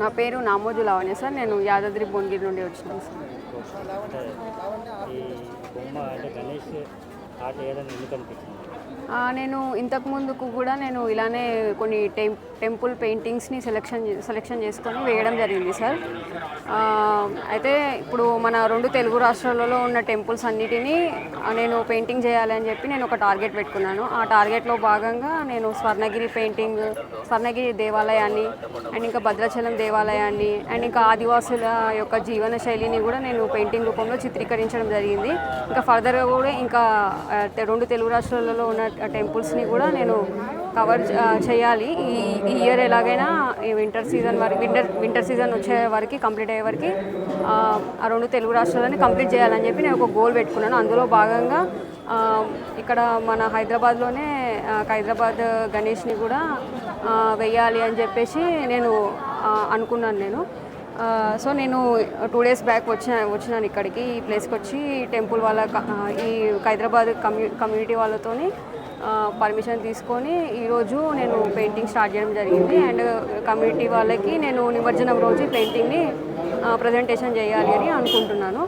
నా పేరు నామోజు లావణ్య సార్. నేను యాదాద్రి భువనగిరి నుండి వచ్చినాను సార్. నేను ఇంతకు ముందుకు కూడా నేను ఇలానే కొన్ని టెం టెంపుల్ పెయింటింగ్స్ని సెలెక్షన్ సెలెక్షన్ చేసుకొని వేయడం జరిగింది సార్. అయితే ఇప్పుడు మన రెండు తెలుగు రాష్ట్రాలలో ఉన్న టెంపుల్స్ అన్నిటినీ నేను పెయింటింగ్ చేయాలి అని చెప్పి నేను ఒక టార్గెట్ పెట్టుకున్నాను. ఆ టార్గెట్లో భాగంగా నేను స్వర్ణగిరి పెయింటింగ్ స్వర్ణగిరి దేవాలయాన్ని అండ్ ఇంకా భద్రాచలం దేవాలయాన్ని అండ్ ఇంకా ఆదివాసుల యొక్క జీవన శైలిని కూడా నేను పెయింటింగ్ రూపంలో చిత్రీకరించడం జరిగింది. ఇంకా ఫర్దర్గా కూడా ఇంకా రెండు తెలుగు రాష్ట్రాలలో ఉన్న టెంపుల్స్ని కూడా నేను కవర్ చేయాలి. ఈ ఇయర్ ఎలాగైనా ఈ వింటర్ సీజన్ వరకు వింటర్ వింటర్ సీజన్ వచ్చే వరకు కంప్లీట్ అయ్యే వరకు ఆ రెండు తెలుగు రాష్ట్రాలని కంప్లీట్ చేయాలని చెప్పి నేను ఒక గోల్ పెట్టుకున్నాను. అందులో భాగంగా ఇక్కడ మన హైదరాబాద్లోనే హైదరాబాద్ గణేష్ని కూడా వెయ్యాలి అని చెప్పేసి నేను అనుకున్నాను నేను. సో నేను టూ డేస్ బ్యాక్ వచ్చిన వచ్చినాను ఇక్కడికి. ఈ ప్లేస్కి వచ్చి టెంపుల్ వాళ్ళ ఈ హైదరాబాద్ కమ్యూ కమ్యూనిటీ వాళ్ళతోని పర్మిషన్ తీసుకొని ఈరోజు నేను పెయింటింగ్ స్టార్ట్ చేయడం జరిగింది. అండ్ కమ్యూనిటీ వాళ్ళకి నేను నిమజ్జనం రోజు పెయింటింగ్ని ప్రజెంటేషన్ చేయాలి అని అనుకుంటున్నాను.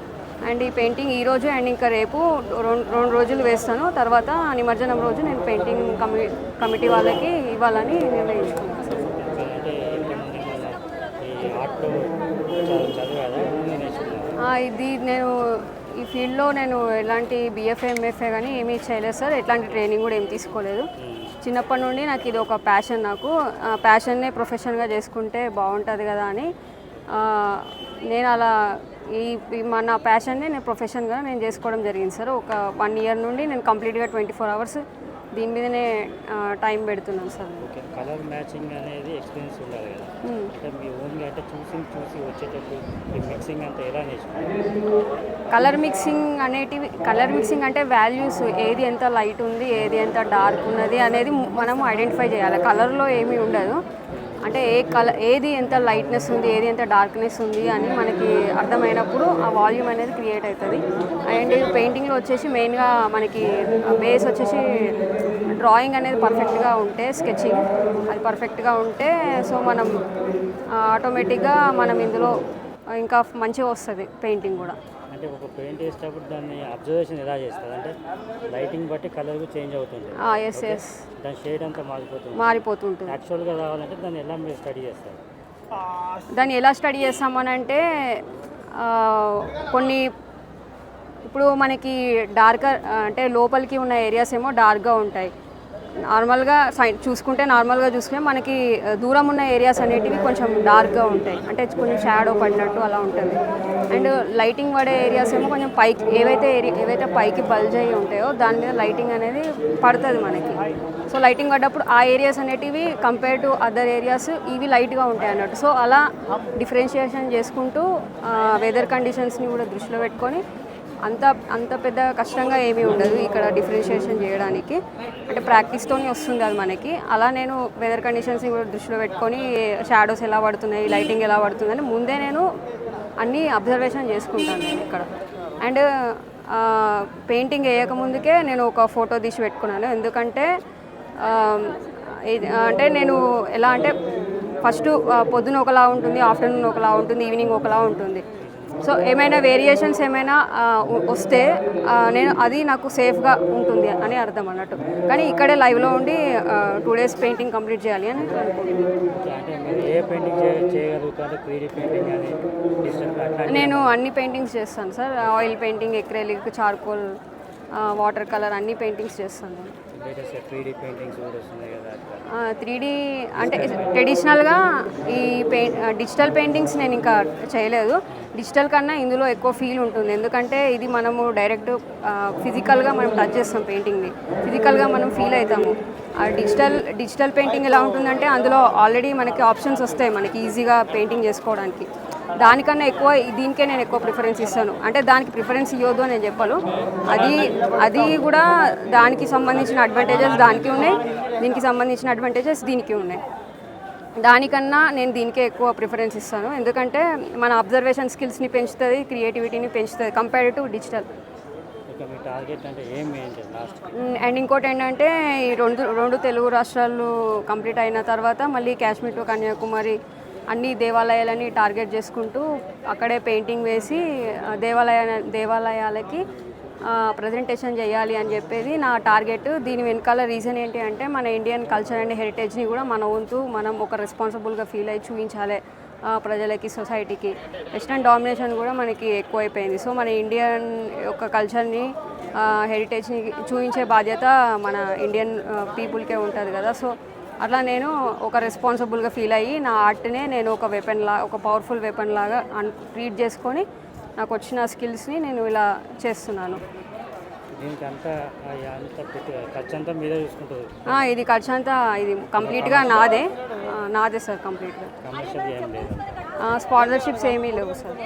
అండ్ ఈ పెయింటింగ్ ఈ రోజు అండ్ ఇంకా రేపు రెండు రెండు రోజులు వేస్తాను. తర్వాత నిమజ్జనం రోజు నేను పెయింటింగ్ కమి కమిటీ వాళ్ళకి ఇవ్వాలని నిర్ణయించుకున్నాను. ఇది నేను ఈ ఫీల్డ్లో నేను ఎలాంటి బిఎఫ్ఏ ఎంఎఫ్ఏ కానీ ఏమీ చేయలేదు సార్. ఎట్లాంటి ట్రైనింగ్ కూడా ఏం తీసుకోలేదు. చిన్నప్పటి నుండి నాకు ఇది ఒక ప్యాషన్ నాకు. ఆ ప్యాషన్నే ప్రొఫెషన్గా చేసుకుంటే బాగుంటుంది కదా అని. నేను అలా ఈ ఈ మన ప్యాషన్ని నేను ప్రొఫెషన్గా నేను చేసుకోవడం జరిగింది సార్. ఒక వన్ ఇయర్ నుండి నేను కంప్లీట్గా ట్వంటీ ఫోర్ అవర్స్ దీని మీదనే టైం పెడుతున్నాను సార్. ఓకే కలర్ మ్యాచింగ్ అనేది ఎక్స్పీరియన్స్ ఉండాలి కదా. మ్మ్. అంటే మీ ఓన్గా అంటే చూసి చూసి వచ్చేటట్టు ఈ మిక్సింగ్ అంతా ఎలా నేర్చుకున్నారు కలర్ మిక్సింగ్ అనేటివి కలర్ మిక్సింగ్ అంటే వాల్యూస్ ఏది ఎంత లైట్ ఉంది ఏది ఎంత డార్క్ ఉన్నది అనేది మనం ఐడెంటిఫై చేయాలి. కలర్లో ఏమీ ఉండదు. అంటే ఏ కలర్ ఏది ఎంత లైట్నెస్ ఉంది ఏది ఎంత డార్క్నెస్ ఉంది అని మనకి అర్థమైనప్పుడు ఆ వాల్యూమ్ అనేది క్రియేట్ అవుతుంది. అండ్ పెయింటింగ్లో వచ్చేసి మెయిన్గా మనకి బేస్ వచ్చేసి డ్రాయింగ్ అనేది పర్ఫెక్ట్గా ఉంటే స్కెచింగ్ అది పర్ఫెక్ట్గా ఉంటే సో మనం ఆటోమేటిక్గా మనం ఇందులో ఇంకా మంచిగా వస్తుంది పెయింటింగ్ కూడా. అంటే ఒక పెయింట్ వేసేటప్పుడు దాన్ని అబ్జర్వేషన్ ఎలా చేస్తారు అంటే లైటింగ్ బట్టి కలర్ చేంజ్ అవుతుంది ఎస్ ఎస్ దాని షేడ్ అంతా మారిపోతుంది. మారిపోతుంటుంది. యాక్చువల్గా రావాలంటే దాన్ని ఎలా మీరు స్టడీ చేస్తారు? దాన్ని ఎలా స్టడీ చేస్తామనంటే ఆ, కొన్ని ఇప్పుడు మనకి డార్కర్ అంటే లోపలికి ఉన్న ఏరియాస్ ఏమో డార్క్గా ఉంటాయి. నార్మల్గా సై చూసుకుంటే నార్మల్గా చూసుకుంటే మనకి దూరం ఉన్న ఏరియాస్ అనేటివి కొంచెం డార్క్గా ఉంటాయి. అంటే కొంచెం షాడో పడినట్టు అలా ఉంటుంది. అండ్ లైటింగ్ పడే ఏరియాస్ ఏమో కొంచెం పైకి ఏవైతే ఏరియా ఏవైతే పైకి బల్జ్ అయ్యి ఉంటాయో దాని మీద లైటింగ్ అనేది పడుతుంది మనకి. సో లైటింగ్ పడ్డప్పుడు ఆ ఏరియాస్ అనేటివి కంపేర్ టు అదర్ ఏరియాస్ ఇవి లైట్గా ఉంటాయి అన్నట్టు. సో అలా డిఫరెన్షియేషన్ చేసుకుంటూ వెదర్ కండిషన్స్ని కూడా దృష్టిలో పెట్టుకొని అంత అంత పెద్ద కష్టంగా ఏమీ ఉండదు ఇక్కడ డిఫరెన్షియేషన్ చేయడానికి. అంటే ప్రాక్టీస్తోనే వస్తుంది అది మనకి. అలా నేను వెదర్ కండిషన్స్ని కూడా దృష్టిలో పెట్టుకొని షాడోస్ ఎలా పడుతున్నాయి లైటింగ్ ఎలా పడుతుందని ముందే నేను అన్నీ అబ్జర్వేషన్ చేసుకుంటాను నేను ఇక్కడ. అండ్ పెయింటింగ్ వేయకముందుకే నేను ఒక ఫోటో తీసి పెట్టుకున్నాను. ఎందుకంటే అంటే నేను ఎలా అంటే ఫస్ట్ పొద్దున ఒకలా ఉంటుంది ఆఫ్టర్నూన్ ఒకలా ఉంటుంది ఈవినింగ్ ఒకలా ఉంటుంది. సో ఏమైనా వేరియేషన్స్ ఏమైనా వస్తే నేను అది నాకు సేఫ్గా ఉంటుంది అని అర్థం అన్నట్టు. కానీ ఇక్కడే లైవ్లో ఉండి టూ డేస్ పెయింటింగ్ కంప్లీట్ చేయాలి అని నేను అన్ని పెయింటింగ్స్ చేస్తాను sir. Oil painting acrylic charcoal water colour అన్ని పెయింటింగ్స్ చేస్తాను. త్రీ డీ అంటే ట్రెడిషనల్గా ఈ పెయింట్ డిజిటల్ పెయింటింగ్స్ నేను ఇంకా చేయలేదు. డిజిటల్ కన్నా ఇందులో ఎక్కువ ఫీల్ ఉంటుంది. ఎందుకంటే ఇది మనము డైరెక్ట్ ఫిజికల్గా మనం టచ్ చేస్తాం పెయింటింగ్ని ఫిజికల్గా మనం ఫీల్ అవుతాము. ఆ డిజిటల్ డిజిటల్ పెయింటింగ్ ఎలా ఉంటుందంటే అందులో ఆల్రెడీ మనకి ఆప్షన్స్ వస్తాయి. మనకి ఈజీగా పెయింటింగ్ చేసుకోవడానికి. దానికన్నా ఎక్కువ దీనికే నేను ఎక్కువ ప్రిఫరెన్స్ ఇస్తాను. అంటే దానికి ప్రిఫరెన్స్ ఇవ్వద్దు అని నేను చెప్పను. అది అది కూడా దానికి సంబంధించిన అడ్వాంటేజెస్ దానికి ఉన్నాయి దీనికి సంబంధించిన అడ్వాంటేజెస్ దీనికి ఉన్నాయి. దానికన్నా నేను దీనికే ఎక్కువ ప్రిఫరెన్స్ ఇస్తాను. ఎందుకంటే మన అబ్జర్వేషన్ స్కిల్స్ని పెంచుతుంది క్రియేటివిటీని పెంచుతుంది కంపేర్డ్ టు డిజిటల్ అండ్ ఇంకోటి ఏంటంటే ఈ రెండు రెండు తెలుగు రాష్ట్రాలు కంప్లీట్ అయిన తర్వాత మళ్ళీ కాశ్మీర్ టు కన్యాకుమారి అన్ని దేవాలయాలని టార్గెట్ చేసుకుంటూ అక్కడే పెయింటింగ్ వేసి దేవాలయ దేవాలయాలకి ప్రజెంటేషన్ చేయాలి అని చెప్పేది నా టార్గెట్. దీని వెనకాల రీజన్ ఏంటి అంటే మన ఇండియన్ కల్చర్ అండ్ హెరిటేజ్ని కూడా మన వంతు మనం ఒక రెస్పాన్సిబుల్గా ఫీల్ అయ్యి చూపించాలి ప్రజలకి సొసైటీకి వెస్ట్రన్ డామినేషన్ కూడా మనకి ఎక్కువైపోయింది. సో మన ఇండియన్ యొక్క కల్చర్ని హెరిటేజ్ని చూపించే బాధ్యత మన ఇండియన్ పీపుల్కే ఉంటుంది కదా. సో అట్లా నేను ఒక రెస్పాన్సిబుల్గా ఫీల్ అయ్యి నా ఆర్ట్నే నేను ఒక వెపన్ లా ఒక పవర్ఫుల్ వెపన్ లాగా అన్ ట్రీట్ చేసుకొని నాకు వచ్చిన స్కిల్స్ని నేను ఇలా చేస్తున్నాను. ఇది ఖర్చు అంతా ఇది కంప్లీట్గా నాదే. నాదే సార్ కంప్లీట్గా స్పాన్సర్షిప్స్ ఏమీ లేవు సార్.